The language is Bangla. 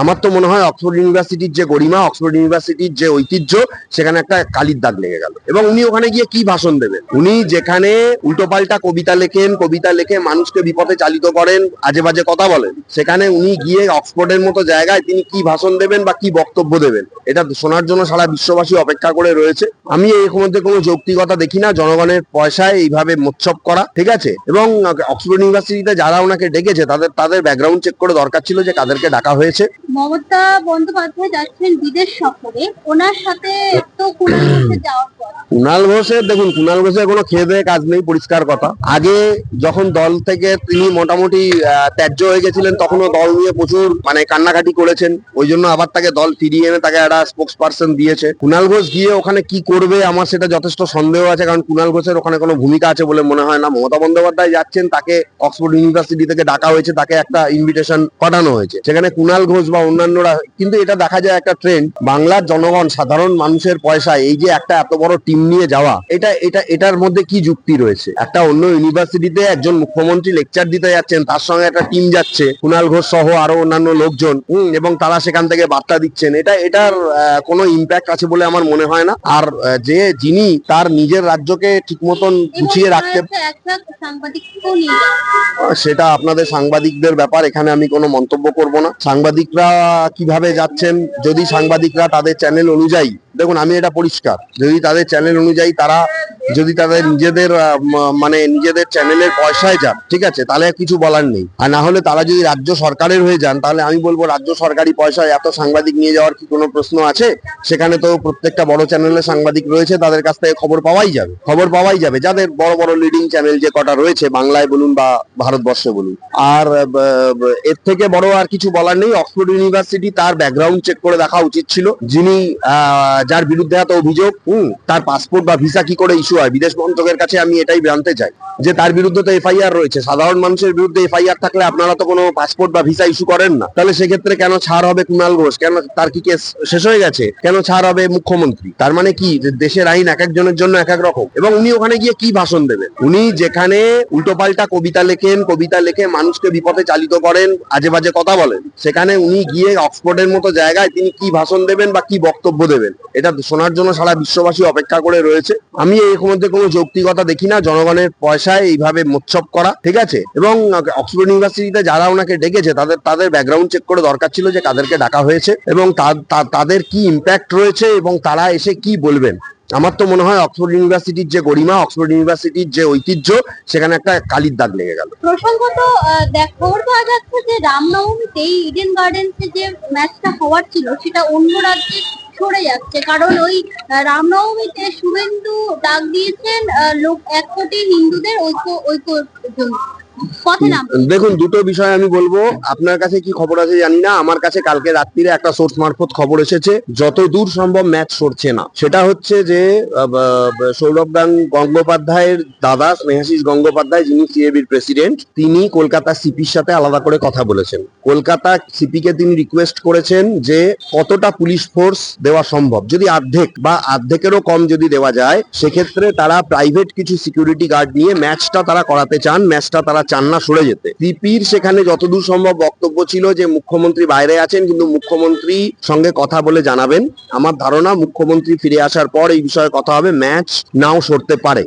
আমার তো মনে হয় অক্সফোর্ড ইউনিভার্সিটির যে গরিমা অক্সফোর্ড ইউনিভার্সিটির যে ঐতিহ্য, সেখানে একটা কালির দাগ লেগে গেল। এবং উনি ওখানে গিয়ে কি ভাষণ দেবেন? উনি যেখানে উল্টোপাল্টা কবিতা লেখেন, কবিতা লেখে মানুষকে বিপথে চালিত করেন আজে বাজে কথা বলেন, সেখানে উনি গিয়ে অক্সফোর্ডের মতো জায়গায় তিনি কি ভাষণ দেবেন বা কি বক্তব্য দেবেন, এটা শোনার জন্য সারা বিশ্ববাসী অপেক্ষা করে রয়েছে। আমি এর মধ্যে কোনো যৌক্তিকতা দেখি না, জনগণের পয়সায় এইভাবে মোচ্ছব করা, ঠিক আছে? এবং অক্সফোর্ড ইউনিভার্সিটিতে যারা ওনাকে ডেকেছে, তাদের তাদের ব্যাকগ্রাউন্ড চেক করে দরকার ছিল যে কাদেরকে ডাকা হয়েছে। মমতা বন্দ্যোপাধ্যায় যাচ্ছেন বিদেশ সফরে। ওনার সাথে তো কুণাল ঘোষের কুণাল ঘোষের, দেখুন, কুণাল ঘোষের কোনো খেয়ে দেয়ে কাজ নেই, পরিষ্কার কথা। আগে যখন দল থেকে তিনি মোটামুটি ত্যায্য হয়ে গেছিলেন, তখনও দল নিয়ে প্রচুর মানে কান্নাকাটি করেছেন। ওই জন্য আবার তাকে দল ফিরিয়ে এনে তাকে একটা স্পোক্স পার্সন দিয়েছে। কুণাল ঘোষ গিয়ে ওখানে কি করবে, আমার সেটা যথেষ্ট সন্দেহ আছে, কারণ কুণাল ঘোষের ওখানে কোনো ভূমিকা আছে বলে মনে হয় না। মমতা বন্দ্যোপাধ্যায় যাচ্ছেন, তাকে অক্সফোর্ড ইউনিভার্সিটি থেকে ডাকা হয়েছে, তাকে একটা ইনভিটেশন পাঠানো হয়েছে। সেখানে কুণাল ঘোষ বা অন্যান্যরা কিন্তু এটা দেখা যায় একটা ট্রেন্ড বাংলার জনগণ সাধারণ মানুষের পয়সা এই যে একটা এত বড় টিম নিয়ে যাওয়া এটা এটা এটার মধ্যে কি যুক্তি রয়েছে? একটা অন্য ইউনিভার্সিটিতে একজন মুখ্যমন্ত্রী লেকচার দিতে যাচ্ছেন তার সঙ্গে একটা টিম যাচ্ছে কুণাল ঘোষ সহ আরও অন্যান্য লোকজন হুম, এবং তারা সেখান থেকে বার্তা দিচ্ছেন। এটা এটার কোনো ইম্প্যাক্ট আছে বলে আমার মনে হয় না। আর যে যিনি তার নিজের রাজ্যকে ঠিক মতন গুছিয়ে রাখতে সেটা আপনাদের সাংবাদিকদের ব্যাপার এখানে আমি কোনো মন্তব্য করব না। সাংবাদিকরা কীভাবে যাচ্ছেন, যদি সাংবাদিকরা তাদের চ্যানেল অনুযায়ী, দেখুন, আমি এটা পরিষ্কার, যদি তাদের চ্যানেল অনুযায়ী তারা যদি তাদের নিজেদের মানে নিজেদের চ্যানেলের পয়সায় যান, ঠিক আছে? তাহলে কিছু বলার নেই। আর না হলে তারা যদি রাজ্য সরকারের হয়ে যান, তাহলে আমি বলব রাজ্য সরকারি পয়সায় এত সাংবাদিক নিয়ে যাওয়ার কি কোনো প্রশ্ন আছে? সেখানে তো প্রত্যেকটা বড় চ্যানেলের সাংবাদিক রয়েছে, তাদের কাছ থেকে খবর পাওয়াই যাবে। খবর পাওয়াই যাবে। যাদের বড় বড় লিডিং চ্যানেল যে কটা রয়েছে, বাংলায় বলুন বা ভারতবর্ষে বলুন। আর এর থেকে বড় আর কিছু বলার নেই। অক্সফোর্ড ইউনিভার্সিটি তার ব্যাকগ্রাউন্ড চেক করে দেখা উচিত ছিল। যিনি যার বিরুদ্ধে এত অভিযোগ তার পাসপোর্ট বা ভিসা কি করে ইস্যু হয়, বিদেশ মন্ত্রকের কাছে আমি এটাই জানতে চাই, যে তার বিরুদ্ধে তো এফআইআর রয়েছে, সাধারণ মানুষের বিরুদ্ধে এফআইআর থাকলে আপনারা তো কোনো পাসপোর্ট বা ভিসা ইস্যু করেন না। তাহলে সেক্ষেত্রে কেন ছাড় হবে কুণাল ঘোষ? কেন তার কি কেস শেষ হয়ে গেছে? কেন ছাড় হবে মুখ্যমন্ত্রী? তার মানে কি দেশের আইন এক একজনের জন্য এক এক রকম? এবং উনি ওখানে গিয়ে কি ভাষণ দেবেন? উনি যেখানে উল্টোপাল্টা কবিতা লেখেন, কবিতা লিখে মানুষকে বিপথে চালিত করেন আজে বাজে কথা বলেন, সেখানে উনি গিয়ে অক্সফোর্ডের মতো জায়গায় তিনি কি ভাষণ দেবেন বা কি বক্তব্য দেবেন, এটা শোনার জন্য সারা বিশ্ববাসী অপেক্ষা করে রয়েছে। আমি এর মধ্যে কোনো যৌক্তিকতা দেখি না, জনগণের পয়সায় এইভাবে মোচ্ছব করা, ঠিক আছে? এবং অক্সফোর্ড ইউনিভার্সিটিতে যারা ওনাকে ডেকেছে, তাদের তাদের ব্যাকগ্রাউন্ড চেক করে দরকার ছিল যে কাদেরকে ডাকা হয়েছে এবং তাদের কি ইম্প্যাক্ট রয়েছে এবং তারা এসে কি বলবেন? আমার তো মনে হয় অক্সফোর্ড ইউনিভার্সিটির যে গরিমা অক্সফোর্ড ইউনিভার্সিটির যে ঐতিহ্য, সেখানে একটা কালির দাগ লেগে গেল। প্রসঙ্গত খবর পাওয়া যাচ্ছে যে রামনবমীতেই ইডেন গার্ডেন্সে যে ম্যাচটা হওয়ার ছিল, সেটা অন্য রাজ্যে সরে যাচ্ছে। কারণ ওই রামনবমীতে শুভেন্দু ডাক দিয়েছেন লোক এক কোটি হিন্দুদের ঐক্য ঐক্য জন্য। দেখুন, দুটো বিষয় আমি বলব। আপনার কাছে কি খবর আছে জানি না। আমার কাছে কালকে রাত্রিরে একটা সোর্স মারফত খবর এসেছে। যত দূর সম্ভব ম্যাচ সরছে না। সেটা হচ্ছে যে সৌরভ গাং গঙ্গোপাধ্যায়ের দাদা, স্নেহাশিস গঙ্গোপাধ্যায়, যিনি সিএবির প্রেসিডেন্ট তিনি কলকাতা সিপির সাথে আলাদা করে কথা বলেছেন। কলকাতা সিপিকে তিনি রিকোয়েস্ট করেছেন যে, কতটা পুলিশ ফোর্স দেওয়া সম্ভব? যদি অর্ধেক বা অর্ধেকেরও কম যদি দেওয়া যায়, সেক্ষেত্রে তারা প্রাইভেট কিছু সিকিউরিটি গার্ড নিয়ে ম্যাচটা তারা করাতে চান। ম্যাচটা তারা চান না সরে যেতে। সিপির সেখানে যতদূর সম্ভব বক্তব্য ছিল যে, মুখ্যমন্ত্রী বাইরে আছেন, কিন্তু মুখ্যমন্ত্রী সঙ্গে কথা বলে জানাবেন। আমার ধারণা, মুখ্যমন্ত্রী ফিরে আসার পর এই বিষয়ে কথা হবে। ম্যাচ নাও সরতে পারে।